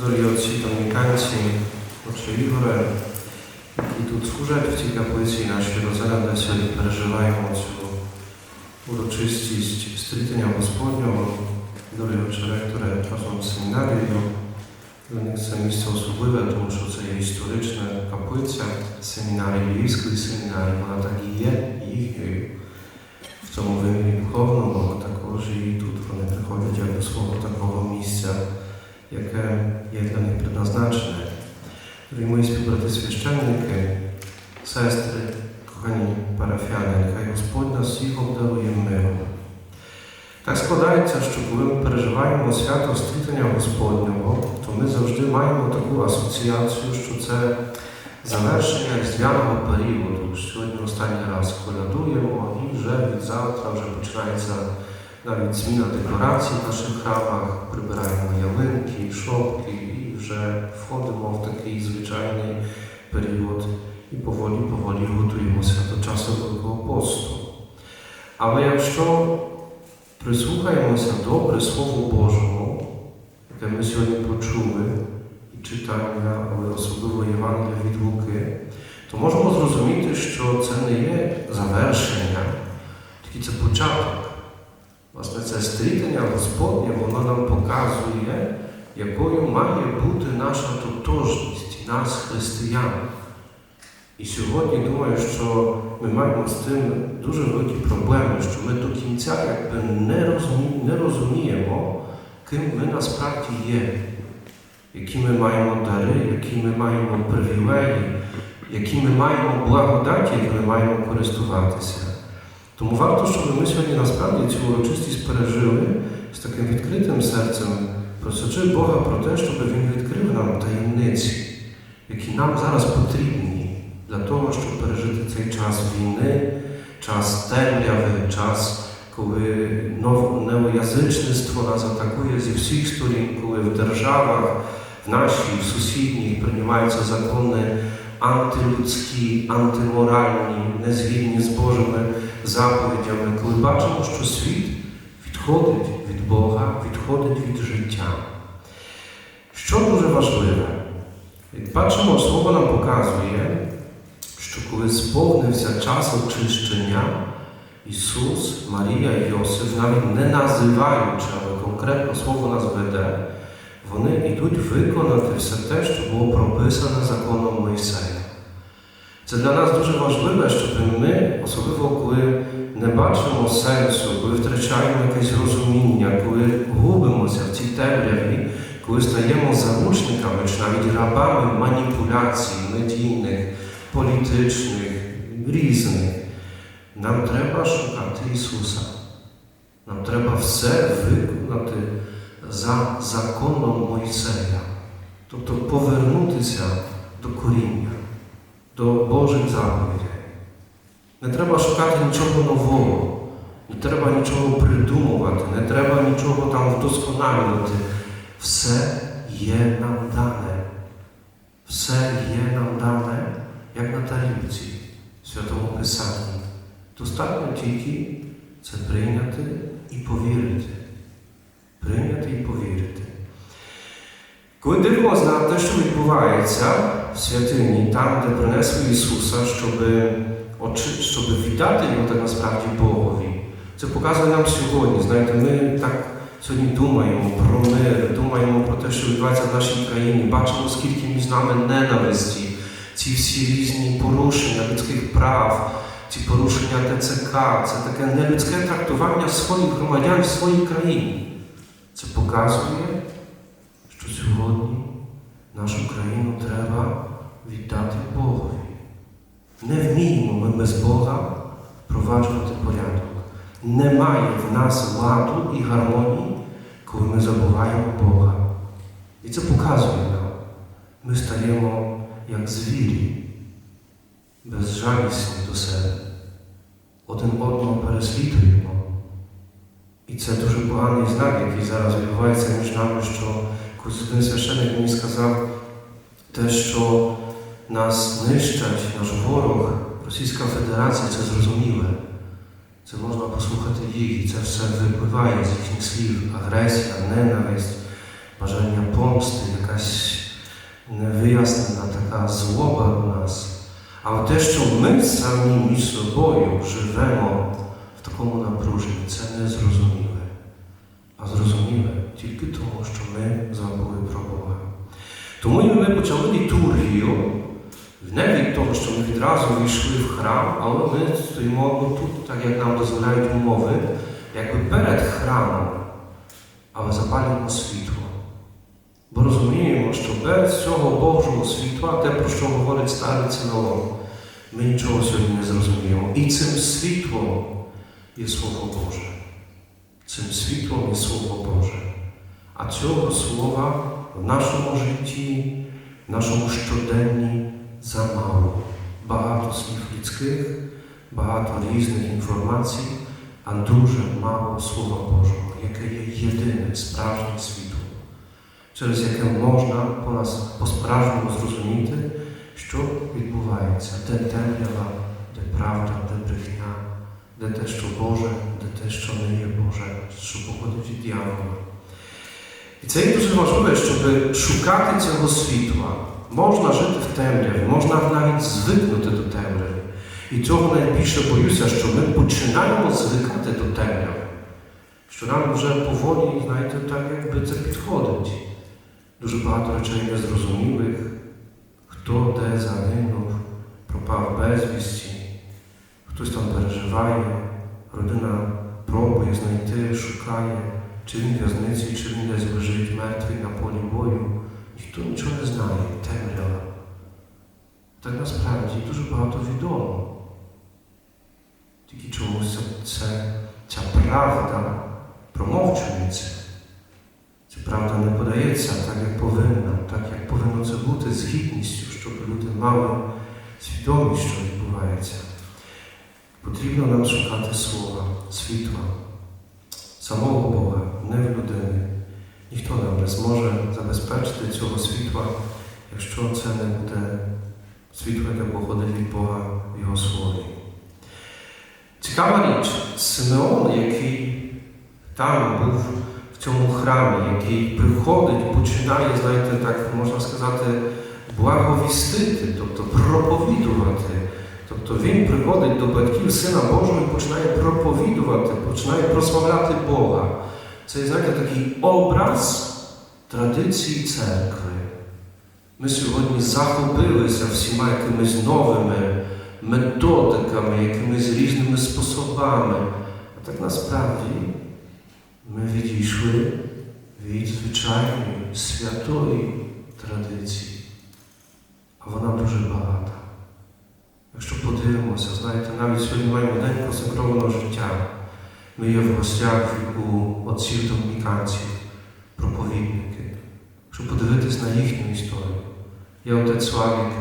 Дорогі отці та домініканці, отче Ігоре, які тут служать в цій каплиці наші розради сьогодні переживаємо цю урочистість стрітення Господнього, дорогі отче ректоре, разом з семінарією. Для них це місце особливе, тому що це є історична каплиця семінарії, Львівської семінарії, вона так і є їхньою в цьому вимірі духовному, але також і тут вони приходять як є для них предназначене. Дорогі мої співбрати священники, сестри, кохані парафіяни, нехай Господь нас всіх обдарує миром. Так складається, що коли ми переживаємо свято стрітання Господнього, то ми завжди маємо таку асоціацію, що це завершення різдвяного періоду. Сьогодні останній раз колядуємо і вже від завтра вже починається навіть зміна декорацій в наших храмах, прибираємо ялинки, шопки і вже входимо в такий звичайний період і поволі-поволі готуємося до часу Великого посту. Але якщо прислухаємося добре Слову Божому, яке ми сьогодні почули, і читання, але особливо Євангелія від Луки, то можемо зрозуміти, що це не є завершення, тільки це початок. Це стрітення Господнє, воно нам показує, якою має бути наша тотожність, нас, християн. І сьогодні думаю, що ми маємо з тим дуже великі проблеми, що ми до кінця якби не, розумі, не розуміємо, ким ми насправді є, які ми маємо дари, які ми маємо привілеї, які ми маємо благодаті, якими маємо користуватися. Тому варто, щоб ми сьогодні насправді цю урочистість пережили з таким відкритим серцем, просячи Бога про те, щоб Він відкрив нам таємниці, які нам зараз потрібні для того, щоб пережити цей час війни, час темряви, час, коли нов- неоязичництво нас атакує зі всіх сторін, коли в державах, в нашій, в сусідніх приймаються закони антилюдські, антиморальні, незгідні з Божими заповідями, коли бачимо, що світ відходить від Бога, відходить від життя. Що дуже важливе, як бачимо, слово нам показує, що коли сповнився час очищення, Ісус, Марія і Йосиф, навіть не називаючи, але конкретно слово нас веде, вони йдуть виконати все те, що було прописане законом Мойсея. Це для нас дуже важливе, щоб ми, особливо коли не бачимо сенсу, коли втрачаємо якесь розуміння, коли губимося в цій темряві, коли стаємо заручниками чи навіть рабами маніпуляцій медійних, політичних, різних, нам треба шукати Ісуса. Нам треба все виконати за законом Мойсея, тобто повернутися до коріння, до Божих заповідей. Не треба шукати нічого нового, не треба нічого придумувати, не треба нічого там вдосконалювати. Все є нам дане. Все є нам дане, як на тарілці в Святому Писанні. Достатньо тільки це прийняти і повірити. Прийняти і повірити. Коли дивимося на те, що відбувається в святині, там, де принесли Ісуса, щоб, щоб віддати його так насправді Богові, це показує нам сьогодні. Знаєте, ми так сьогодні думаємо про мир, думаємо про те, що відбувається в нашій країні, бачимо, скільки між нами ненависті, ці всі різні порушення людських прав, ці порушення ТЦК, це таке нелюдське трактування своїх громадян в своїй країні. Це показує, що сьогодні нашу країну треба віддати Богові. Не вміємо ми без Бога впроваджувати порядок. Немає в нас ладу і гармонії, коли ми забуваємо Бога. І це показує нам. Ми стаємо як звірі, безжалісні до себе. Один одного переслідуємо. І це дуже поганий знак, який зараз відбувається між нами, що колись один священник мені сказав те, що нас нищать, наш ворог, Російська Федерація, це зрозуміле. Це можна послухати їх, і це все випливає з їхніх слів. Агресія, ненависть, бажання помсти, якась невияснена така злоба у нас, але те, що ми самі між собою живемо в такому напруженні, це не зрозуміле. А зрозуміле тільки тому, що ми забули про Бога. Тому і ми почали літургію, не від того, що ми відразу війшли в храм, але ми стоїмо тут, так як нам дозволяють умови, якби перед храмом, але запалюємо світло. Бо розуміємо, що без цього Божого світла, те, про що говорить старий Синолог, ми нічого сьогодні не зрозуміємо. І цим світлом є Слово Боже. Цим світлом є Слово Боже. А цього слова в нашому житті, в нашому щоденні замало. Багато слів людських, багато різних інформацій, а дуже мало Слова Божого, яке є єдине справжнє світло, через яке можна по нас по-справжньому зрозуміти, що відбувається, де темрява, де правда, де брехня, де те, що Боже, де те, що не є Боже, що походить від дьявола. І це є дуже важливе, щоб шукати цього світла. Можна жити в темряві, можна навіть звикнути до темряви. І цього найбільше боюся, що ми починаємо звикати до темряви. Що нам вже поволі, знаєте, так якби це підходить. Дуже багато речей незрозумілих, хто де загинув, пропав безвісті, хтось там переживає, родина пробує знайти, шукає, чи він в в'язниці, чи він десь лежить мертвий на полі бою. Ніхто нічого не знає, темрява. Так насправді дуже багато відомо. Тільки чомусь це, це, ця правда промовчується. Ця правда не подається так, як повинна, так, як повинно це бути з гідністю, щоб люди мали свідомість, що відбувається. Потрібно нам шукати слова, світла, самого Бога, не в людини. Ніхто нам не зможе забезпечити цього світла, якщо це не буде світло, яке походить від Бога в Його слові. Цікава річ, Симеон, який там був в цьому храмі, який приходить, починає, знаєте, так можна сказати, благовістити, тобто проповідувати. Тобто він приходить до батьків Сина Божого і починає проповідувати, починає прославляти Бога. Це, знаєте, такий образ традиції церкви. Ми сьогодні захопилися всіма якимись новими методиками, якимись різними способами. А так насправді ми відійшли від звичайної святої традиції. А вона дуже багата. Якщо подивимося, знаєте, навіть сьогодні маємо день консекрованого життя. Ми є в гостях у отців домініканців, проповідники. Якщо подивитись на їхню історію, є отець Славік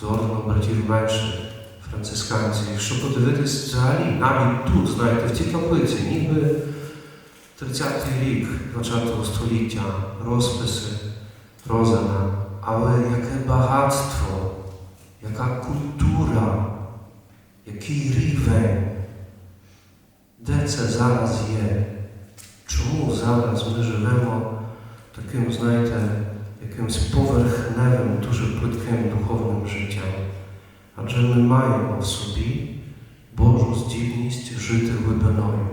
з орденом братів менших, францисканців. Якщо подивитись взагалі, навіть тут, знаєте, в цій каплиці, ніби 30-й рік 20 століття, розписи Розена, але яке багатство, яка культура, який рівень. Де це зараз є? Чому зараз ми живемо таким, знаєте, якимось поверхневим, дуже плитким духовним життям? Адже ми маємо в собі Божу здібність жити глибиною.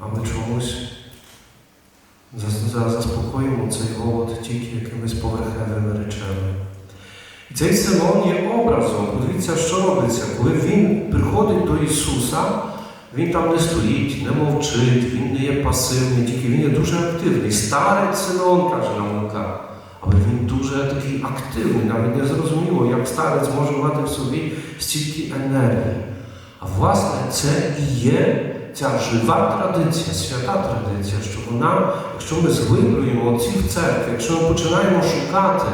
А ми чомусь за- за- заспокоїмо цей голод тільки якимись поверхневими речами. І цей Симон є образом. Подивіться, що робиться, коли він приходить до Ісуса. Він там не стоїть, не мовчить, він не є пасивний, тільки він є дуже активний. Старець Симеон, каже нам Лука. Але він дуже такий активний, навіть не зрозуміло, як старець може мати в собі стільки енергії. А власне, це і є ця жива традиція, свята традиція, що вона, якщо ми зглиблюємо отці в церкві, якщо ми починаємо шукати,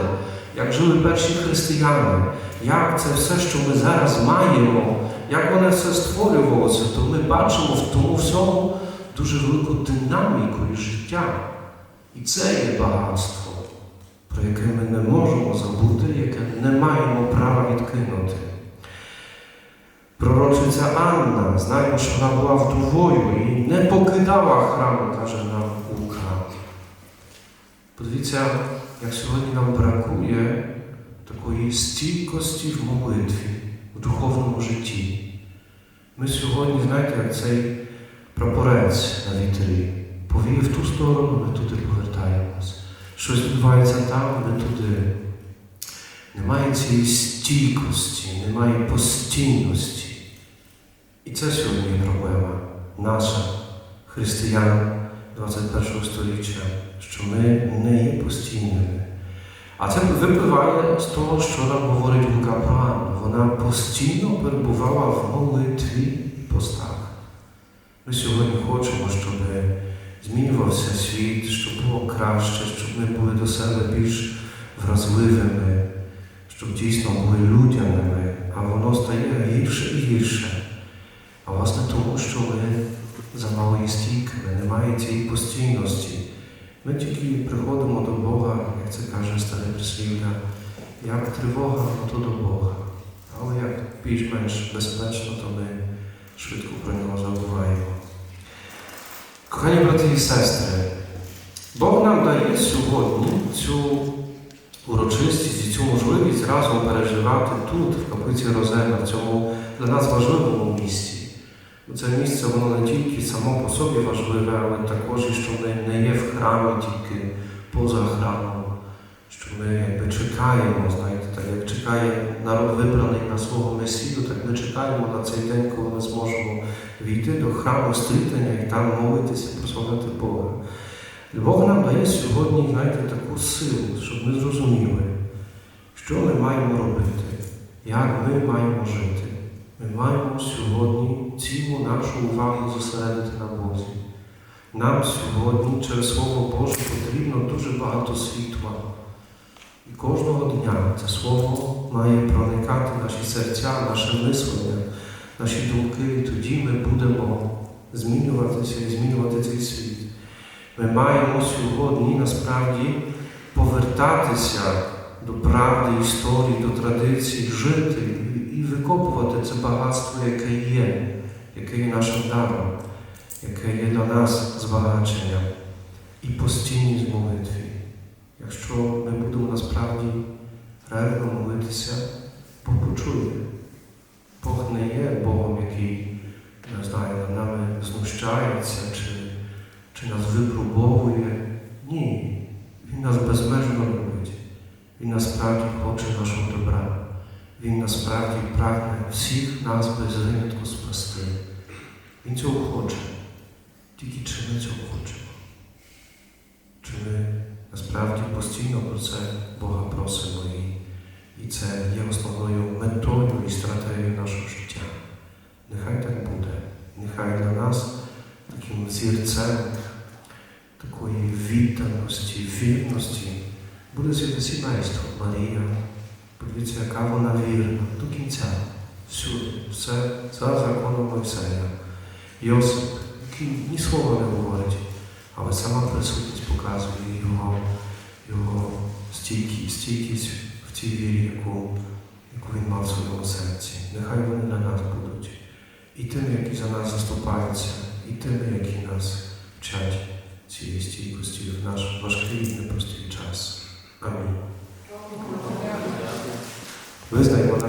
як жили перші християни, як це все, що ми зараз маємо, як воно все створювалося, то ми бачимо в тому всьому дуже велику динаміку і життя. І це є багатство, про яке ми не можемо забути, яке не маємо права відкинути. Пророчиця Анна, знаємо, що вона була вдовою і не покидала храму, каже Лука. Як сьогодні нам бракує такої стійкості в молитві, в духовному житті. Ми сьогодні, знаєте, як цей прапорець на вітрі повіє в ту сторону, ми туди повертаємось. Щось відбувається там, ми туди. Немає цієї стійкості, немає постійності. І це сьогодні проблема наша, християн 21 століття, що ми не є постійними. А це випливає з того, що нам говорить Лука Анну. Вона постійно перебувала в молитві постах. Ми сьогодні хочемо, щоб змінювався світ, щоб було краще, щоб ми були до себе більш вразливими, щоб дійсно були людяними, а воно стає гірше і гірше. А власне тому, що ми замало є стійкими, немає цієї постійності. Ми тільки приходимо до Бога, як це каже старе прислів'я, як тривога, то до Бога. Але як більш-менш безпечно, то ми швидко про нього забуваємо. Кохані брати і сестри, Бог нам дає сьогодні цю урочистість і цю можливість разом переживати тут, в каплиці Розена, в цьому для нас важливому місці. Це місце воно не тільки само по собі важливе, але також що ми не є в храмі тільки поза храмом, що ми якби чекаємо, знаєте, так як чекає народ вибраний на свого Месію, так ми чекаємо на цей день, коли ми зможемо війти до храму стрітання і там молитися, прославляти Бога. Бог нам дає сьогодні, знаєте, таку силу, щоб ми зрозуміли, що ми маємо робити, як ми маємо жити. Ми маємо сьогодні цілу нашу увагу зосередити на Бозі. Нам сьогодні через Слово Боже потрібно дуже багато світла. І кожного дня це Слово має проникати наші серця, наше мислення, наші думки, і тоді ми будемо змінюватися і змінювати цей світ. Ми маємо сьогодні насправді повертатися до правди, історії, до традицій, жити і викопувати це багатство, яке є, яке є нашим даром, яке є для нас збагаченням і постійність в молитві. Якщо ми будемо насправді ревно молитися, Бог почує. Бог не є Богом, який, не знаю, над нами знущається чи, чи нас випробовує. Ні. Він нас безмежно любить. Він насправді хоче нашого добра. Він насправді прагне всіх нас без винятку спасти. Він цього хоче. Тільки чи ми цього хочемо? Чи ми насправді постійно про це Бога просимо і, це є основною метою і стратегією нашого життя. Нехай так буде. Нехай для нас таким зірцем такої відданості, вірності буде святе сімейство Марія. Подивіться, яка вона вірна до кінця. Всюди, все за законом Мойсея. Йосип, який ні слова не говорить, але сама присутність показує його, його стійкість, стійкість в цій вірі, яку, яку він мав в своєму серці. Нехай вони для нас будуть. І тими, які за нас заступаються, і тими, які нас вчать цієї стійкості в наш важкий і непростий час. Амінь. Визнаємо нашу